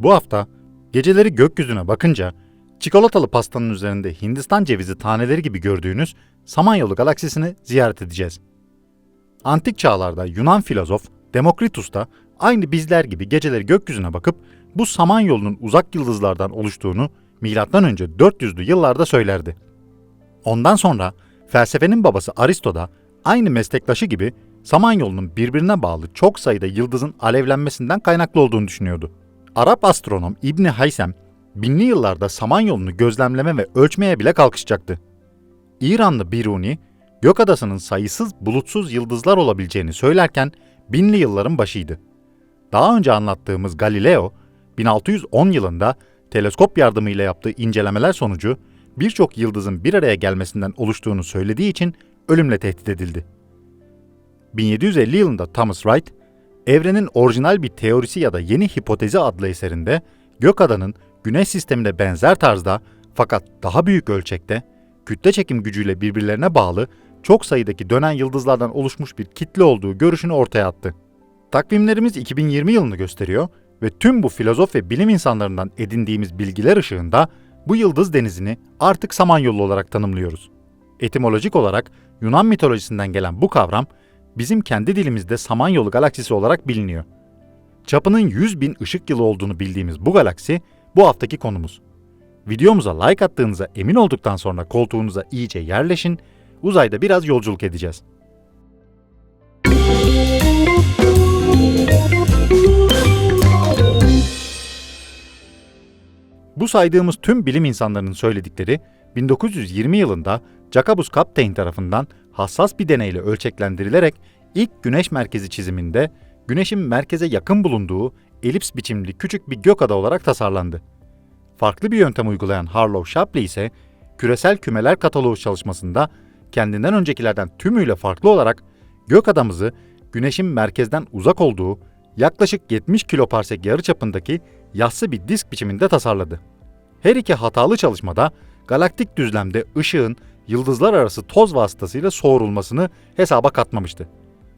Bu hafta geceleri gökyüzüne bakınca çikolatalı pastanın üzerinde Hindistan cevizi taneleri gibi gördüğünüz Samanyolu galaksisini ziyaret edeceğiz. Antik çağlarda Yunan filozof Demokritus da aynı bizler gibi geceleri gökyüzüne bakıp bu Samanyolu'nun uzak yıldızlardan oluştuğunu M.Ö. 400'lü yıllarda söylerdi. Ondan sonra felsefenin babası Aristo da aynı meslektaşı gibi Samanyolu'nun birbirine bağlı çok sayıda yıldızın alevlenmesinden kaynaklı olduğunu düşünüyordu. Arap astronom İbni Haysem, binli yıllarda Samanyolu'nu gözlemleme ve ölçmeye bile kalkışacaktı. İranlı Biruni, Gökadası'nın sayısız bulutsuz yıldızlar olabileceğini söylerken binli yılların başıydı. Daha önce anlattığımız Galileo, 1610 yılında teleskop yardımıyla yaptığı incelemeler sonucu birçok yıldızın bir araya gelmesinden oluştuğunu söylediği için ölümle tehdit edildi. 1750 yılında Thomas Wright, Evrenin orijinal bir teorisi ya da yeni hipotezi adlı eserinde Gökada'nın Güneş sistemine benzer tarzda fakat daha büyük ölçekte kütle çekim gücüyle birbirlerine bağlı çok sayıdaki dönen yıldızlardan oluşmuş bir kitle olduğu görüşünü ortaya attı. Takvimlerimiz 2020 yılını gösteriyor ve tüm bu filozof ve bilim insanlarından edindiğimiz bilgiler ışığında bu yıldız denizini artık Samanyolu olarak tanımlıyoruz. Etimolojik olarak Yunan mitolojisinden gelen bu kavram bizim kendi dilimizde Samanyolu galaksisi olarak biliniyor. Çapının 100 bin ışık yılı olduğunu bildiğimiz bu galaksi bu haftaki konumuz. Videomuza like attığınıza emin olduktan sonra koltuğunuza iyice yerleşin, uzayda biraz yolculuk edeceğiz. Bu saydığımız tüm bilim insanlarının söyledikleri 1920 yılında Jacobus Kapteyn tarafından hassas bir deneyle ölçeklendirilerek ilk güneş merkezi çiziminde güneşin merkeze yakın bulunduğu elips biçimli küçük bir gökada olarak tasarlandı. Farklı bir yöntem uygulayan Harlow Shapley ise küresel kümeler kataloğu çalışmasında kendinden öncekilerden tümüyle farklı olarak gökadamızı güneşin merkezden uzak olduğu yaklaşık 70 kiloparsek yarıçapındaki yassı bir disk biçiminde tasarladı. Her iki hatalı çalışmada galaktik düzlemde ışığın yıldızlar arası toz vasıtasıyla soğurulmasını hesaba katmamıştı.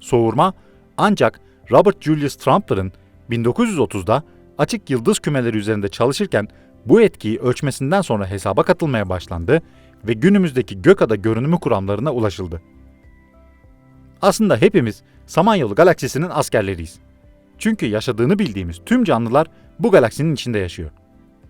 Soğurma ancak Robert Julius Trumpler'ın 1930'da açık yıldız kümeleri üzerinde çalışırken bu etkiyi ölçmesinden sonra hesaba katılmaya başlandı ve günümüzdeki gökada görünümü kuramlarına ulaşıldı. Aslında hepimiz Samanyolu galaksisinin askerleriyiz. Çünkü yaşadığını bildiğimiz tüm canlılar bu galaksinin içinde yaşıyor.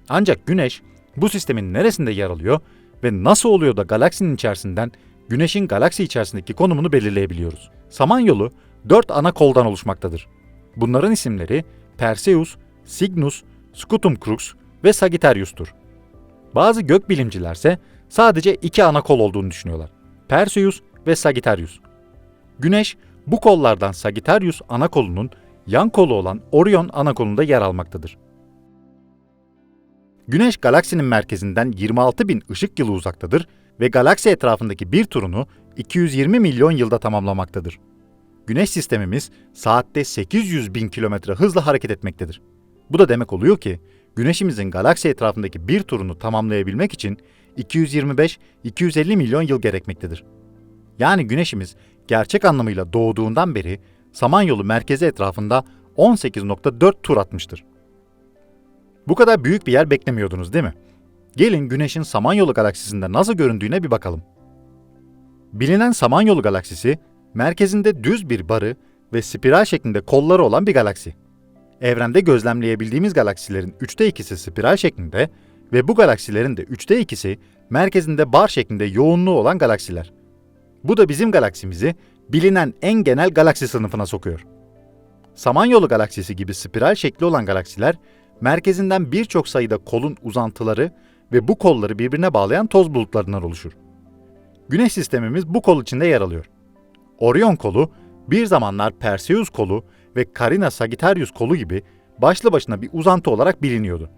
Ancak Güneş bu sistemin neresinde yer alıyor ve nasıl oluyor da galaksinin içerisinden Güneş'in galaksi içerisindeki konumunu belirleyebiliyoruz. Samanyolu dört ana koldan oluşmaktadır. Bunların isimleri Perseus, Cygnus, Scutum Crux ve Sagittarius'tur. Bazı gökbilimcilerse sadece iki ana kol olduğunu düşünüyorlar. Perseus ve Sagittarius. Güneş bu kollardan Sagittarius ana kolunun yan kolu olan Orion ana kolunda yer almaktadır. Güneş galaksinin merkezinden 26 bin ışık yılı uzaktadır ve galaksi etrafındaki bir turunu 220 milyon yılda tamamlamaktadır. Güneş sistemimiz saatte 800 bin kilometre hızla hareket etmektedir. Bu da demek oluyor Güneşimizin galaksi etrafındaki bir turunu tamamlayabilmek için 225-250 milyon yıl gerekmektedir. Yani Güneşimiz gerçek anlamıyla doğduğundan beri Samanyolu merkezi etrafında 18.4 tur atmıştır. Bu kadar büyük bir yer beklemiyordunuz değil mi? Gelin Güneş'in Samanyolu galaksisinde nasıl göründüğüne bir bakalım. Bilinen Samanyolu galaksisi, merkezinde düz bir barı ve spiral şeklinde kolları olan bir galaksi. Evrende gözlemleyebildiğimiz galaksilerin üçte ikisi spiral şeklinde ve bu galaksilerin de üçte ikisi merkezinde bar şeklinde yoğunluğu olan galaksiler. Bu da bizim galaksimizi bilinen en genel galaksi sınıfına sokuyor. Samanyolu galaksisi gibi spiral şekli olan galaksiler merkezinden birçok sayıda kolun uzantıları ve bu kolları birbirine bağlayan toz bulutlarından oluşur. Güneş sistemimiz bu kol içinde yer alıyor. Orion kolu, bir zamanlar Perseus kolu ve Carina Sagittarius kolu gibi başlı başına bir uzantı olarak biliniyordu.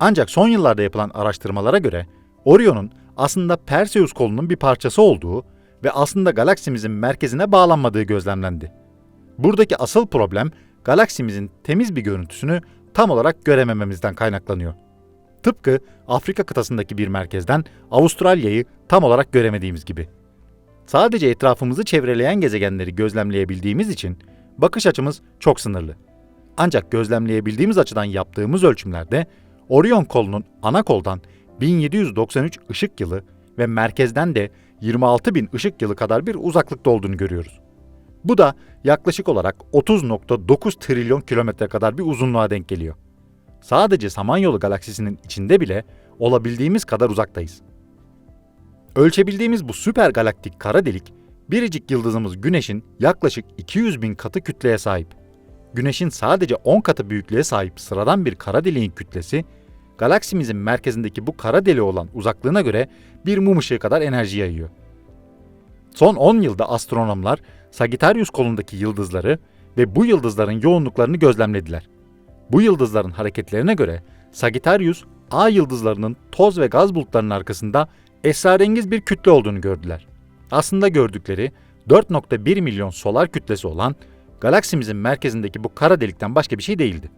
Ancak son yıllarda yapılan araştırmalara göre Orion'un aslında Perseus kolunun bir parçası olduğu ve aslında galaksimizin merkezine bağlanmadığı gözlemlendi. Buradaki asıl problem galaksimizin temiz bir görüntüsünü tam olarak göremememizden kaynaklanıyor. Tıpkı Afrika kıtasındaki bir merkezden Avustralya'yı tam olarak göremediğimiz gibi. Sadece etrafımızı çevreleyen gezegenleri gözlemleyebildiğimiz için bakış açımız çok sınırlı. Ancak gözlemleyebildiğimiz açıdan yaptığımız ölçümlerde Orion kolunun ana koldan 1793 ışık yılı ve merkezden de 26.000 ışık yılı kadar bir uzaklıkta olduğunu görüyoruz. Bu da yaklaşık olarak 30.9 trilyon kilometre kadar bir uzunluğa denk geliyor. Sadece Samanyolu galaksisinin içinde bile olabildiğimiz kadar uzaktayız. Ölçebildiğimiz bu süper galaktik kara delik, biricik yıldızımız Güneş'in yaklaşık 200 bin katı kütleye sahip. Güneş'in sadece 10 katı büyüklüğe sahip sıradan bir kara deliğin kütlesi, galaksimizin merkezindeki bu kara deliğe olan uzaklığına göre bir mum ışığı kadar enerji yayıyor. Son 10 yılda astronomlar Sagittarius kolundaki yıldızları ve bu yıldızların yoğunluklarını gözlemlediler. Bu yıldızların hareketlerine göre Sagittarius A yıldızlarının toz ve gaz bulutlarının arkasında esrarengiz bir kütle olduğunu gördüler. Aslında gördükleri 4.1 milyon solar kütlesi olan galaksimizin merkezindeki bu kara delikten başka bir şey değildi.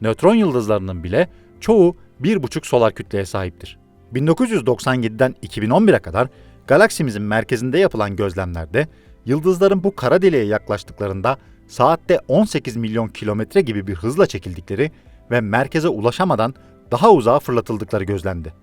Nötron yıldızlarının bile çoğu 1,5 solar kütleye sahiptir. 1997'den 2011'e kadar galaksimizin merkezinde yapılan gözlemlerde yıldızların bu kara deliğe yaklaştıklarında saatte 18 milyon kilometre gibi bir hızla çekildikleri ve merkeze ulaşamadan daha uzağa fırlatıldıkları gözlendi.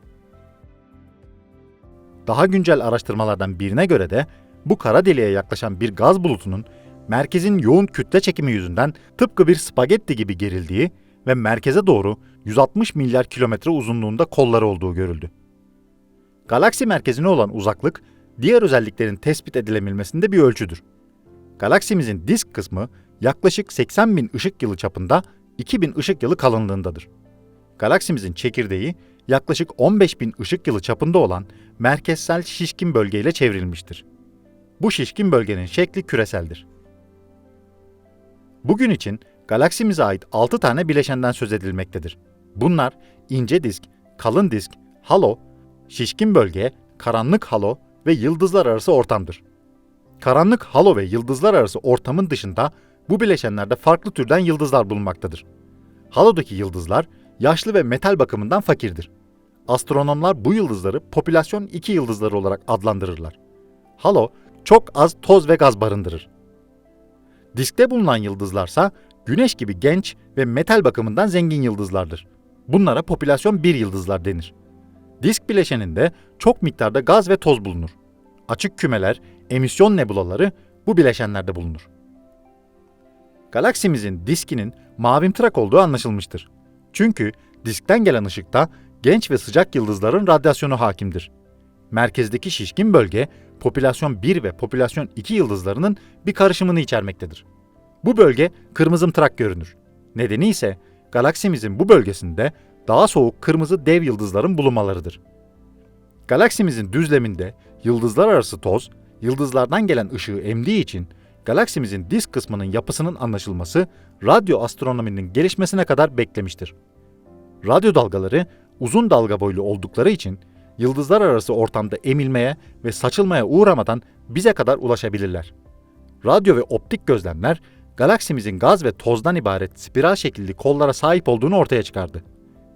Daha güncel araştırmalardan birine göre de bu kara deliğe yaklaşan bir gaz bulutunun merkezin yoğun kütle çekimi yüzünden tıpkı bir spagetti gibi gerildiği ve merkeze doğru 160 milyar kilometre uzunluğunda kolları olduğu görüldü. Galaksi merkezine olan uzaklık, diğer özelliklerin tespit edilebilmesinde bir ölçüdür. Galaksimizin disk kısmı yaklaşık 80 bin ışık yılı çapında 2000 ışık yılı kalınlığındadır. Galaksimizin çekirdeği yaklaşık 15 bin ışık yılı çapında olan merkezsel şişkin bölgeyle çevrilmiştir. Bu şişkin bölgenin şekli küreseldir. Bugün için galaksimize ait 6 tane bileşenden söz edilmektedir. Bunlar ince disk, kalın disk, halo, şişkin bölge, karanlık halo ve yıldızlar arası ortamdır. Karanlık halo ve yıldızlar arası ortamın dışında bu bileşenlerde farklı türden yıldızlar bulunmaktadır. Halodaki yıldızlar yaşlı ve metal bakımından fakirdir. Astronomlar bu yıldızları popülasyon 2 yıldızları olarak adlandırırlar. Halo çok az toz ve gaz barındırır. Diskte bulunan yıldızlarsa Güneş gibi genç ve metal bakımından zengin yıldızlardır. Bunlara popülasyon 1 yıldızlar denir. Disk bileşeninde çok miktarda gaz ve toz bulunur. Açık kümeler, emisyon nebulaları bu bileşenlerde bulunur. Galaksimizin diskinin mavimtırak olduğu anlaşılmıştır. Çünkü diskten gelen ışıkta genç ve sıcak yıldızların radyasyonu hakimdir. Merkezdeki şişkin bölge popülasyon 1 ve popülasyon 2 yıldızlarının bir karışımını içermektedir. Bu bölge kırmızımtırak görünür. Nedeni ise galaksimizin bu bölgesinde daha soğuk kırmızı dev yıldızların bulunmalarıdır. Galaksimizin düzleminde yıldızlar arası toz, yıldızlardan gelen ışığı emdiği için galaksimizin disk kısmının yapısının anlaşılması radyo astronominin gelişmesine kadar beklemiştir. Radyo dalgaları uzun dalga boylu oldukları için yıldızlar arası ortamda emilmeye ve saçılmaya uğramadan bize kadar ulaşabilirler. Radyo ve optik gözlemler galaksimizin gaz ve tozdan ibaret spiral şekilli kollara sahip olduğunu ortaya çıkardı.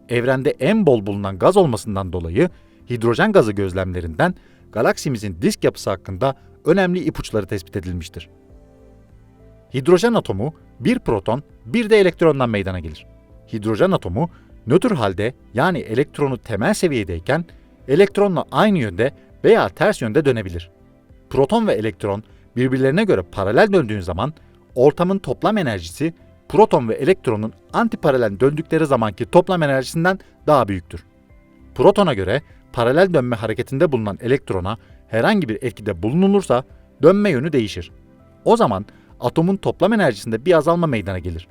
Evrende en bol bulunan gaz olmasından dolayı hidrojen gazı gözlemlerinden galaksimizin disk yapısı hakkında önemli ipuçları tespit edilmiştir. Hidrojen atomu bir proton, bir de elektrondan meydana gelir. Hidrojen atomu nötr halde yani elektronu temel seviyedeyken elektronla aynı yönde veya ters yönde dönebilir. Proton ve elektron birbirlerine göre paralel döndüğün zaman ortamın toplam enerjisi proton ve elektronun antiparalel döndükleri zamanki toplam enerjisinden daha büyüktür. Protona göre paralel dönme hareketinde bulunan elektrona herhangi bir etkide bulunulursa dönme yönü değişir. O zaman atomun toplam enerjisinde bir azalma meydana gelir.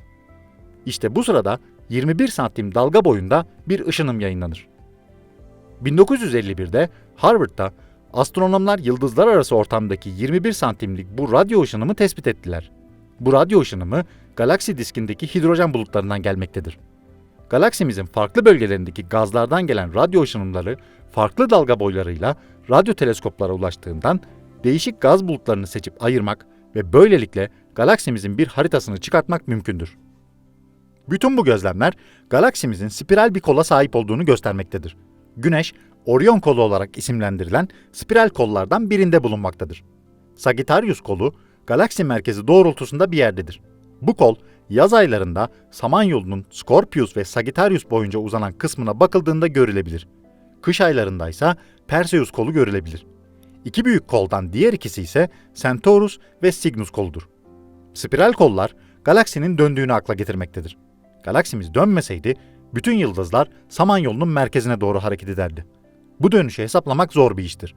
İşte bu sırada 21 santim dalga boyunda bir ışınım yayınlanır. 1951'de Harvard'da astronomlar yıldızlar arası ortamdaki 21 santimlik bu radyo ışınımı tespit ettiler. Bu radyo ışınımı galaksi diskindeki hidrojen bulutlarından gelmektedir. Galaksimizin farklı bölgelerindeki gazlardan gelen radyo ışınımları farklı dalga boylarıyla radyo teleskoplara ulaştığından değişik gaz bulutlarını seçip ayırmak ve böylelikle galaksimizin bir haritasını çıkartmak mümkündür. Bütün bu gözlemler galaksimizin spiral bir kola sahip olduğunu göstermektedir. Güneş, Orion kolu olarak isimlendirilen spiral kollardan birinde bulunmaktadır. Sagittarius kolu, galaksi merkezi doğrultusunda bir yerdedir. Bu kol yaz aylarında Samanyolu'nun Scorpius ve Sagittarius boyunca uzanan kısmına bakıldığında görülebilir. Kış aylarında ise Perseus kolu görülebilir. İki büyük koldan diğer ikisi ise Centaurus ve Cygnus koludur. Spiral kollar galaksinin döndüğünü akla getirmektedir. Galaksimiz dönmeseydi bütün yıldızlar Samanyolu'nun merkezine doğru hareket ederdi. Bu dönüşü hesaplamak zor bir iştir.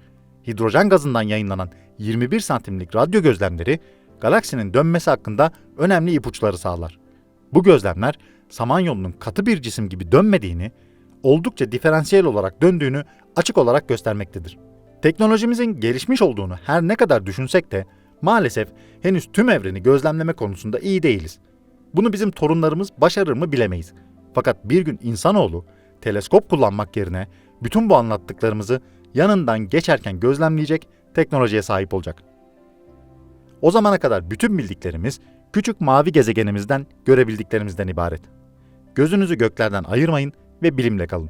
Hidrojen gazından yayınlanan 21 santimlik radyo gözlemleri galaksinin dönmesi hakkında önemli ipuçları sağlar. Bu gözlemler Samanyolu'nun katı bir cisim gibi dönmediğini, oldukça diferansiyel olarak döndüğünü açık olarak göstermektedir. Teknolojimizin gelişmiş olduğunu her ne kadar düşünsek de maalesef henüz tüm evreni gözlemleme konusunda iyi değiliz. Bunu bizim torunlarımız başarır mı bilemeyiz. Fakat bir gün insanoğlu teleskop kullanmak yerine bütün bu anlattıklarımızı yanından geçerken gözlemleyecek teknolojiye sahip olacak. O zamana kadar bütün bildiklerimiz küçük mavi gezegenimizden görebildiklerimizden ibaret. Gözünüzü göklerden ayırmayın ve bilimle kalın.